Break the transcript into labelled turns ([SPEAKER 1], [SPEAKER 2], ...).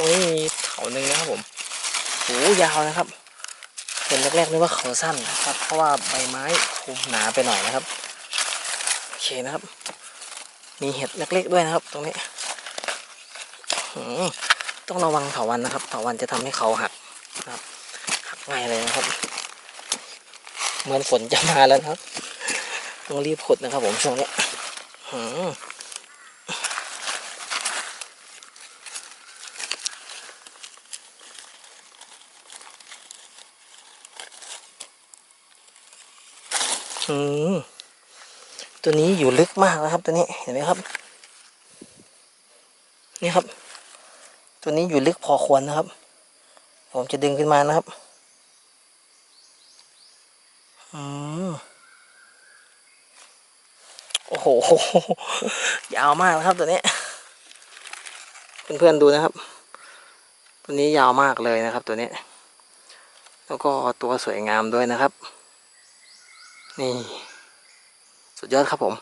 [SPEAKER 1] รงนี้มีเขาหนึ่งนะครับผมโอ้ยาวนะครับเห็นแรกๆนึกว่าเขาสั้นนะครับ เพราะว่าใบไม้คลุมหนาไปหน่อยนะครับโอเคนะครับ มีเห็ดเล็กๆด้วยนะครับ ตรงนี้ต้องระวังเถาวันนะครับเถาวันจะทำให้เขาหักนะครับหักง่ายเลยนะครับ เหมือนฝนจะมาแล้วนะครับ ต้องรีบขุดนะครับผมช่วงนี้ อืมตัวนี้อยู่ลึกมากนะครับตัวนี้เห็นไหมครับ นี่ครับ ตัวนี้อยู่ลึกพอควรนะครับ ผมจะดึงขึ้นมานะครับอืมโอ้โหยาวมากนะครับตัวนี้เพื่อนๆดูนะครับ ตัวนี้ยาวมากเลยนะครับ ตัวนี้ แล้วก็ตัวสวยงามด้วยนะครับ นี่ สุดยอดครับผม